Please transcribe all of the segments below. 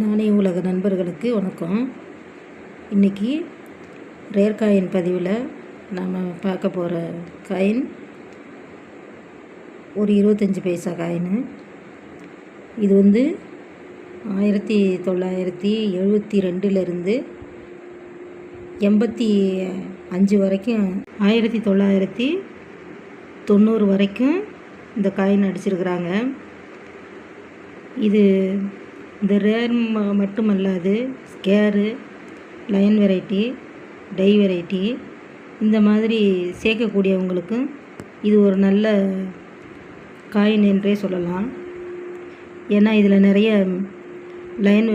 நானே உலக நண்பர்களுக்கு வணக்கம். இன்றைக்கி ரேர் காயின் பதிவில் நாம் பார்க்க போகிற காயின் ஒரு இருபத்தஞ்சி பைசா காயின். இது வந்து ஆயிரத்தி தொள்ளாயிரத்தி எழுபத்தி ரெண்டுலேருந்து எண்பத்தி அஞ்சு வரைக்கும் ஆயிரத்தி தொள்ளாயிரத்தி தொண்ணூறு வரைக்கும் இந்த காயின் அடிச்சிருக்கிறாங்க. இது இந்த ரேர் ம மட்டுமல்லாது square line variety die variety இந்த மாதிரி சேர்க்கக்கூடியவங்களுக்கும் இது ஒரு நல்ல காயின் என்றே சொல்லலாம். ஏன்னா இதில் நிறைய லைன்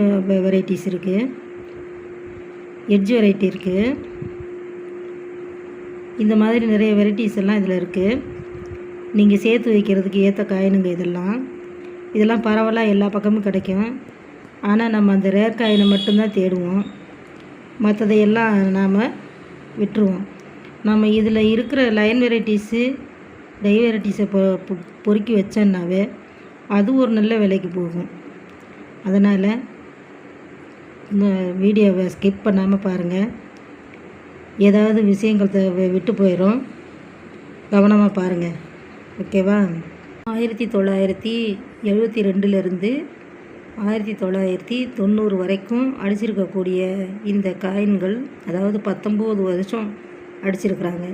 வெரைட்டிஸ் இருக்குது எட்ஜ் வெரைட்டி இருக்குது இந்த மாதிரி நிறைய வெரைட்டிஸ் எல்லாம் இதில் இருக்குது நீங்கள் சேர்த்து வைக்கிறதுக்கு ஏற்ற காயினுங்க இதெல்லாம். இதெல்லாம் பரவலாக எல்லா பக்கமும் கிடைக்கும். ஆனால் நம்ம அந்த ரேர் காயினை மட்டும்தான் தேடுவோம். மற்றதையெல்லாம் நாம் விட்டுருவோம். நம்ம இதில் இருக்கிற லைன் வெரைட்டிஸு டை வெரைட்டிஸை பொ பொறுக்கி வச்சோன்னாவே அது ஒரு நல்ல விலைக்கு போகும். அதனால் இந்த வீடியோவை ஸ்கிப் பண்ணாமல் பாருங்கள் ஏதாவது விஷயங்கள் விட்டு போயிடும் கவனமாக பாருங்கள் ஓகேவா? ஆயிரத்தி தொள்ளாயிரத்தி எழுபத்தி ரெண்டுலேருந்து ஆயிரத்தி தொள்ளாயிரத்தி தொண்ணூறு வரைக்கும் அடிச்சிருக்கக்கூடிய இந்த காயின்கள் அதாவது பத்தொம்போது வருஷம் அடிச்சிருக்கிறாங்க.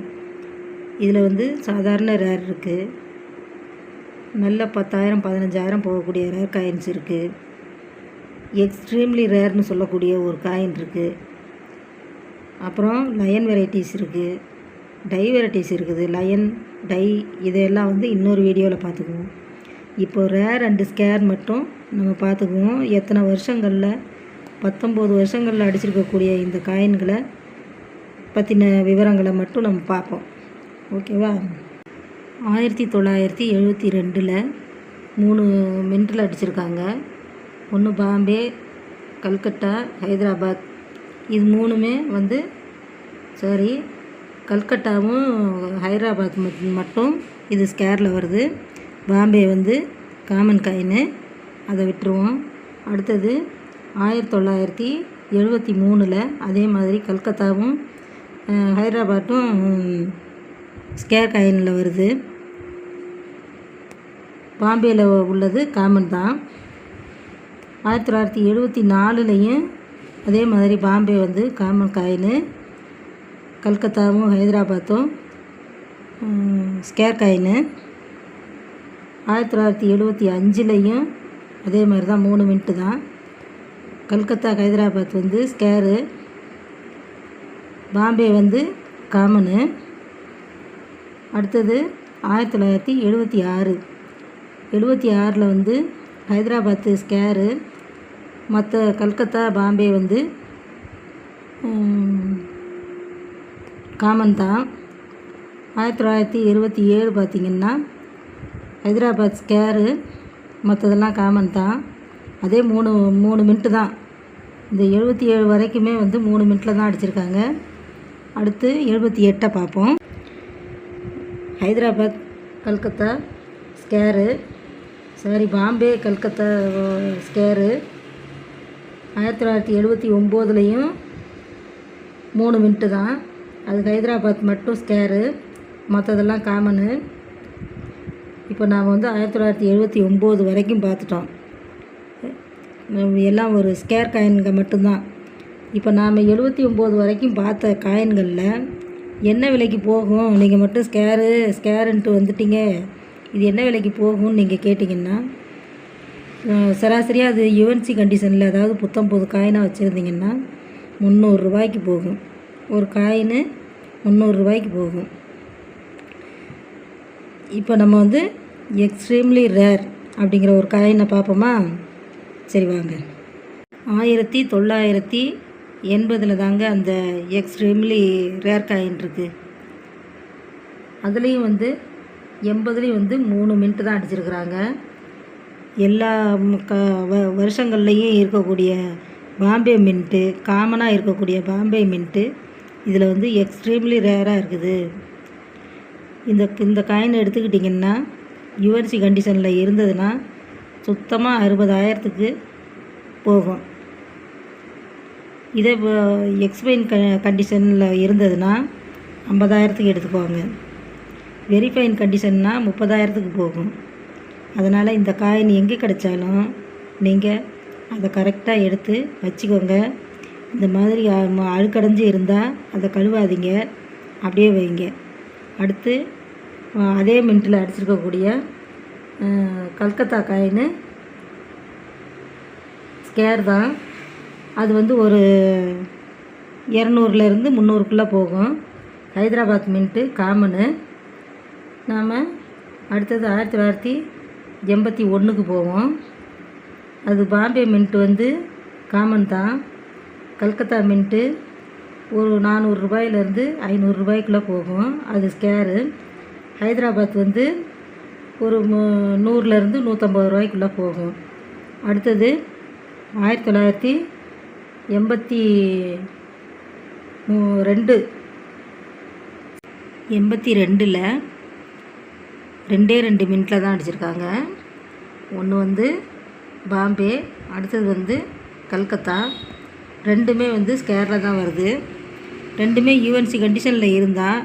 இதில் வந்து சாதாரண ரேர் இருக்குது நல்ல பத்தாயிரம் பதினஞ்சாயிரம் போகக்கூடிய ரேர் காயின்ஸ் இருக்குது எக்ஸ்ட்ரீம்லி ரேர்னு சொல்லக்கூடிய ஒரு காயின் இருக்குது அப்புறம் லயன் வெரைட்டிஸ் இருக்குது டை வெரைட்டிஸ் இருக்குது. லயன் டை இதையெல்லாம் வந்து இன்னொரு வீடியோவில் பார்த்துக்குவோம். இப்போ ரேர் அண்டு ஸ்கேர் மட்டும் நம்ம பார்த்துக்குவோம். எத்தனை வருஷங்களில் பத்தொம்போது வருஷங்களில் அடிச்சிருக்கக்கூடிய இந்த காயின்களை பற்றின விவரங்களை மட்டும் நம்ம பார்ப்போம். ஓகேவா ஆயிரத்தி தொள்ளாயிரத்தி எழுபத்தி ரெண்டில் மூணு மின்டில் அடிச்சிருக்காங்க. ஒன்று பாம்பே கல்கட்டா ஹைதராபாத். இது மூணுமே வந்து சாரி கல்கட்டாவும் ஹைதராபாத் மட்- மட்டும் இது ஸ்கேரில் வருது. பாம்பே வந்து காமன் காயின் அதை விட்டுருவோம். அடுத்தது ஆயிரத்தி தொள்ளாயிரத்தி எழுபத்தி மூணில் அதே மாதிரி கல்கத்தாவும் ஹைதராபாத்தும் ஸ்கேர் காயினில் வருது. பாம்பேயில் உள்ளது காமன் தான். ஆயிரத்தி தொள்ளாயிரத்தி எழுபத்தி நாலுலேயும் அதே மாதிரி பாம்பே வந்து காமன் காயின் கல்கத்தாவும் ஹைதராபாத்தும் ஸ்கேர் காயின்னு ஆயிரத்தி தொள்ளாயிரத்தி எழுபத்தி அஞ்சுலேயும் அதே மாதிரி தான் மூணு மினிட்டு தான். கல்கத்தா ஹைதராபாத் வந்து ஸ்கேரு பாம்பே வந்து காமனு அடுத்தது ஆயிரத்தி தொள்ளாயிரத்தி எழுபத்தி ஆறு. எழுபத்தி ஆறில் வந்து ஹைதராபாத்து ஸ்கேரு மற்ற கல்கத்தா பாம்பே வந்து காமன் தான். ஆயிரத்தி தொள்ளாயிரத்தி இருபத்தி ஏழு பார்த்திங்கன்னா ஹைதராபாத் ஸ்கேரு மற்றதெல்லாம் காமன் தான். அதே மூணு மூணு மின்ட்டு தான். இந்த எழுபத்தி ஏழு வரைக்குமே வந்து மூணு மினிட்டில் தான் அடிச்சிருக்காங்க. அடுத்து எழுபத்தி எட்டை பார்ப்போம். Hyderabad Calcutta square sorry Bombay Calcutta square. ஆயிரத்தி தொள்ளாயிரத்தி எழுபத்தி ஒம்போதுலேயும் மூணு மின்ட்டு தான். அது ஹைதராபாத் மட்டும் ஸ்கேரு. மற்றதெல்லாம் காமனு இப்போ நாம் வந்து ஆயிரத்தி தொள்ளாயிரத்தி எழுபத்தி ஒம்பது வரைக்கும் பார்த்துட்டோம். எல்லாம் ஒரு ஸ்கேர் காயின்கள் மட்டும்தான். இப்போ நாம் எழுபத்தி ஒம்பது வரைக்கும் பார்த்த காயின்களில் என்ன விலைக்கு போகும்? நீங்கள் மட்டும் ஸ்கேரு ஸ்கேருன்ட்டு வந்துட்டீங்க. இது என்ன விலைக்கு போகும்னு நீங்கள் கேட்டிங்கன்னா சராசரியாக அது யுஎன்சி கண்டிஷனில் அதாவது புத்தம் புது காயினாக வச்சுருந்தீங்கன்னா முந்நூறுரூவாய்க்கு போகும். ஒரு காயின் முந்நூறுரூவாய்க்கு போகும். இப்போ நம்ம வந்து எக்ஸ்ட்ரீம்லி ரேர் அப்படிங்கிற ஒரு காயினை பார்ப்போமா? சரி வாங்க. ஆயிரத்தி தொள்ளாயிரத்தி எண்பதில் தாங்க அந்த எக்ஸ்ட்ரீம்லி ரேர் காயின் இருக்குது அதுலேயும் வந்து எண்பதுலேயும் வந்து மூணு மின்ட்டு தான் அடிச்சிருக்கிறாங்க. எல்லா க வ வருஷங்கள்லேயும் இருக்கக்கூடிய பாம்பே மின்ட்டு காமனாக இருக்கக்கூடிய பாம்பே மின்ட்டு இதில் வந்து எக்ஸ்ட்ரீம்லி ரேராக இருக்குது. இந்த இந்த காயின் எடுத்துக்கிட்டிங்கன்னா யுஎன்சி கண்டிஷனில் இருந்ததுன்னா சுத்தமாக அறுபதாயிரத்துக்கு போகும். இதே எக்ஸ்பைன் க கண்டிஷனில் இருந்ததுன்னா ஐம்பதாயிரத்துக்கு எடுத்துக்குவாங்க வெரிஃபைன் கண்டிஷன்னா முப்பதாயிரத்துக்கு போகும். அதனால் இந்த காயின் எங்கே கிடைச்சாலும் நீங்கள் அதை கரெக்டாக எடுத்து வச்சுக்கோங்க. இந்த மாதிரி அழுக்கடைஞ்சு இருந்தால் அதை கழுவாதீங்க. அப்படியே வைங்க. அடுத்து அதே மின்ட்டில் அடிச்சிருக்கக்கூடிய கல்கத்தா காயின் ஸ்கேர் தான். அது வந்து ஒரு இரநூறுலேருந்து முந்நூறுக்குள்ளே போகும். Hyderabad mint common. நாம் அடுத்தது ஆயிரத்தி தொள்ளாயிரத்தி எண்பத்தி ஒன்றுக்கு போவோம். அது பாம்பே மின்ட்டு வந்து காமன் தான். கல்கத்தா மின்ட்டு ஒரு நானூறுரூபாயிலேருந்து ஐநூறுரூபாய்க்குள்ளே போகும். அது ஸ்கேரு ஹைதராபாத் வந்து ஒரு நூறுலேருந்து நூற்றம்பது ரூபாய்க்குள்ளே போகும். அடுத்தது ஆயிரத்தி தொள்ளாயிரத்தி எண்பத்தி ரெண்டு. எண்பத்தி ரெண்டில் ரெண்டே ரெண்டு மினிட்டில் தான் அடிச்சிருக்காங்க. ஒன்று வந்து பாம்பே அடுத்தது வந்து கல்கத்தா ரெண்டுமே வந்து ஸ்கேரில் தான் வருது. ரெண்டுமே யூஎன்சி கண்டிஷனில் இருந்தால்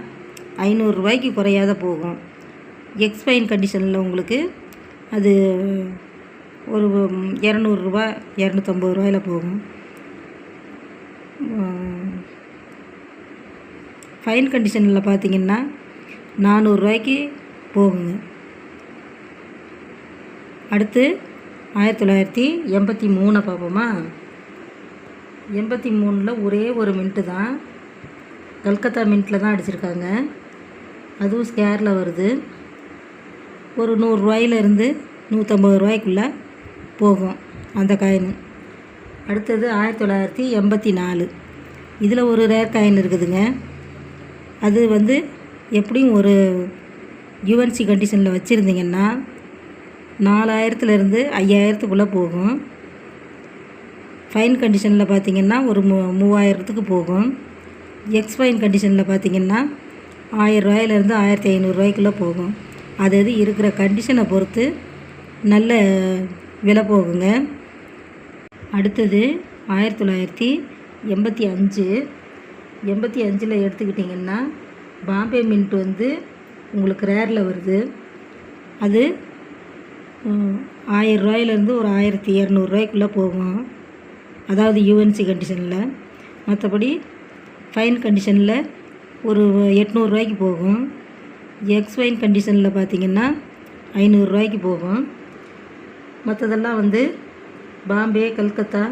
ஐநூறுரூவாய்க்கு குறையாத போகும். எக்ஸ்பைன் கண்டிஷனில் உங்களுக்கு அது ஒரு இரநூறுபா இரநூத்தம்பது ரூபாயில் போகும். ஃபைன் கண்டிஷனில் பார்த்தீங்கன்னா நானூறுரூவாய்க்கு போகுங்க. அடுத்து ஆயிரத்தி தொள்ளாயிரத்தி எண்பத்தி மூணை பார்ப்போமா? எண்பத்தி மூணில் ஒரே ஒரு மின்ட்டு தான். கல்கத்தா மின்ட்டில் தான் அடிச்சிருக்காங்க. அதுவும் ஸ்கேரில் வருது. ஒரு நூறுரூவாயிலேருந்து நூற்றம்பது ரூபாய்க்குள்ளே போகும் அந்த காயின் அடுத்தது ஆயிரத்தி தொள்ளாயிரத்தி எண்பத்தி நாலு. இதில் ஒரு ரேர் காயின் இருக்குதுங்க. அது வந்து எப்படியும் ஒரு யூஎன்சி கண்டிஷனில் வச்சுருந்தீங்கன்னா நாலாயிரத்துலேருந்து ஐயாயிரத்துக்குள்ளே போகும். ஃபைன் கண்டிஷனில் பார்த்தீங்கன்னா ஒரு மூ மூவாயிரத்துக்கு போகும். எக்ஸ் ஃபைன் கண்டிஷனில் பார்த்தீங்கன்னா ஆயிரரூவாயிலேருந்து ஆயிரத்தி ஐநூறுரூவாய்க்குள்ளே போகும். அது அது இருக்கிற கண்டிஷனை பொறுத்து நல்ல விலை போகுங்க. அடுத்தது ஆயிரத்தி தொள்ளாயிரத்தி எண்பத்தி அஞ்சு. எண்பத்தி அஞ்சில் எடுத்துக்கிட்டிங்கன்னா பாம்பே மின்ட் வந்து உங்களுக்கு ரேரில் வருது. அது ஆயிரம் ரூபாயிலேருந்து ஒரு ஆயிரத்தி இரநூறுவாய்க்குள்ளே போகும். அதாவது யூஎன்சி கண்டிஷனில் மற்றபடி ஃபைன் கண்டிஷனில் ஒரு எட்நூறுரூவாய்க்கு போகும். எக்ஸ் ஃபைன் கண்டிஷனில் பார்த்தீங்கன்னா ஐநூறுரூவாய்க்கு போகும். மற்றதெல்லாம் வந்து பாம்பே கல்கத்தா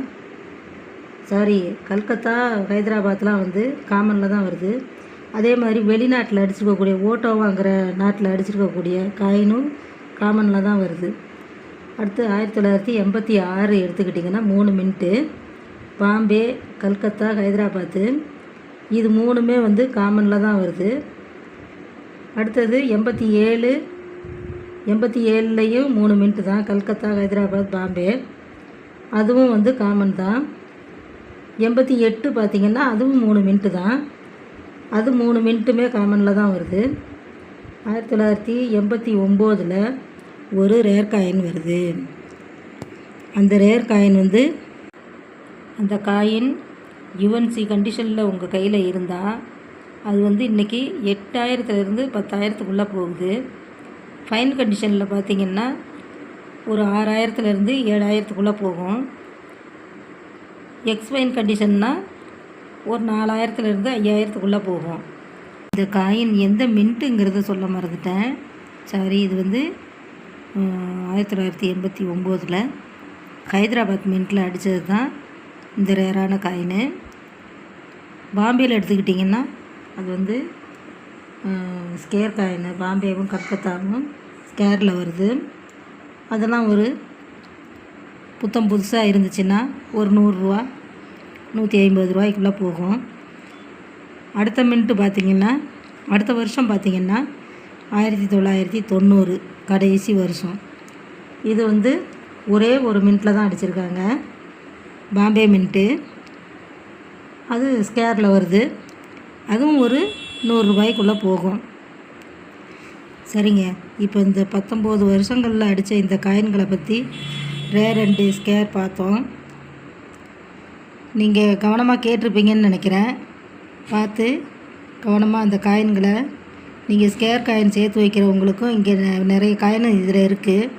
சாரி கல்கத்தா ஹைதராபாத்லாம் வந்து காமனில் தான் வருது. அதே மாதிரி வெளிநாட்டில் அடிச்சிருக்கக்கூடிய ஓட்டோ வாங்குகிற நாட்டில் அடிச்சிருக்கக்கூடிய காயினும் காமனில் தான் வருது. அடுத்து ஆயிரத்தி தொள்ளாயிரத்தி எண்பத்தி ஆறு எடுத்துக்கிட்டிங்கன்னா மூணு மினிட்டு பாம்பே கல்கத்தா ஹைதராபாத்து. இது மூணுமே வந்து காமனில் தான் வருது. அடுத்தது எண்பத்தி ஏழு எண்பத்தி ஏழுலேயும் மூணு மின்ட்டு தான். கல்கத்தா ஹைதராபாத் பாம்பே. அதுவும் வந்து காமன் தான். எண்பத்தி எட்டு பார்த்திங்கன்னா அதுவும் மூணு மின்ட்டு தான். அது மூணு மின்ட்டுமே காமனில் தான் வருது. ஆயிரத்தி தொள்ளாயிரத்தி எண்பத்தி ஒம்போதில் ஒரு ரேர் காயின் வருது. அந்த ரேர் காயின் வந்து அந்த காயின் யுஎன்சி கண்டிஷனில் உங்கள் கையில் இருந்தால் அது வந்து இன்றைக்கி எட்டாயிரத்துலேருந்து பத்தாயிரத்துக்குள்ளே போகுது. ஃபைன் கண்டிஷனில் பார்த்தீங்கன்னா ஒரு ஆறாயிரத்துலேருந்து ஏழாயிரத்துக்குள்ளே போகும். எக்ஸ்பைன் கண்டிஷன்னா ஒரு நாலாயிரத்துலேருந்து ஐயாயிரத்துக்குள்ளே போகும். இந்த காயின் எந்த மின்ட்டுங்கிறத சொல்ல மறந்துட்டேன். சாரி இது வந்து ஆயிரத்தி தொள்ளாயிரத்தி எண்பத்தி ஒம்போதில் ஹைதராபாத் மின்ட்டில் அடித்தது தான் இந்த ரேரான காயின். பாம்பேயில் எடுத்துக்கிட்டிங்கன்னா அது வந்து ஸ்கேர் காயின். பாம்பேவும் கல்கத்தாவும் ஸ்கேரில் வருது. அதெல்லாம் ஒரு புத்தம் புதுசாக இருந்துச்சுன்னா ஒரு நூறுரூவா நூற்றி ஐம்பது ரூபாய்க்குள்ளே போகும். அடுத்த மின்ட்டு பார்த்திங்கன்னா அடுத்த வருஷம் பார்த்திங்கன்னா ஆயிரத்தி தொள்ளாயிரத்தி தொண்ணூறு கடைசி வருஷம். இது வந்து ஒரே ஒரு மின்ட்டில் தான் அடிச்சிருக்காங்க. பாம்பே மின்ட்டு. அது ஸ்கேரில் வருது. அதுவும் ஒரு நூறுரூபாய்க்குள்ளே போகும். சரிங்க. இப்போ இந்த பத்தொம்போது வருஷங்களில் அடித்த இந்த காயின்களை பற்றி ரேர் அண்டு ஸ்கேர் பார்த்தோம். நீங்கள் கவனமாக கேட்டிருப்பீங்கன்னு நினைக்கிறேன். பார்த்து கவனமாக அந்த காயின்களை நீங்கள் ஸ்கேர் காயின் சேர்த்து வைக்கிறவங்களுக்கும் இங்கே நிறைய காயின் இதில் இருக்குது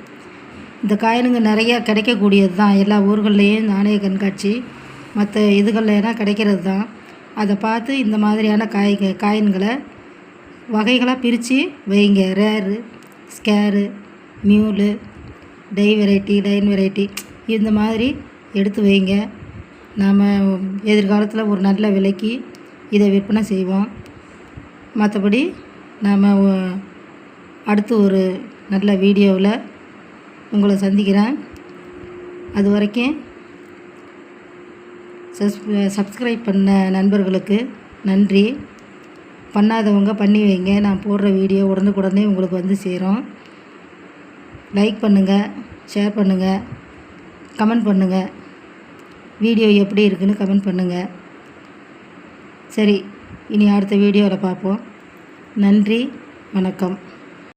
இந்த காயினுங்க நிறையா கிடைக்கக்கூடியது தான் எல்லா ஊர்கள்லேயும் நாணய கண்காட்சி மற்ற இதுகள்லாம் கிடைக்கிறது தான் அதை பார்த்து இந்த மாதிரியான காய் காயின்களை வகைகளாக பிரித்து வைங்க. Rare scarce mule die variety time variety இந்த மாதிரி எடுத்து வைங்க. நாம் எதிர்காலத்தில் ஒரு நல்ல விலைக்கு இதை விற்பனை செய்வோம். மற்றபடி நாம் அடுத்து ஒரு நல்ல வீடியோவில் உங்களை சந்திக்கிறேன். அது வரைக்கும் சஸ் சப்ஸ்கிரைப் பண்ண நண்பர்களுக்கு நன்றி. பண்ணாதவங்க பண்ணி வைங்க. நான் போடுற வீடியோ உடனுக்குடனே உங்களுக்கு வந்து சேரும். லைக் பண்ணுங்கள் ஷேர் பண்ணுங்கள் கமெண்ட் பண்ணுங்கள் வீடியோ எப்படி இருக்குன்னு கமெண்ட் பண்ணுங்கள் சரி இனி அடுத்த வீடியோவில் பார்ப்போம். நன்றி வணக்கம்.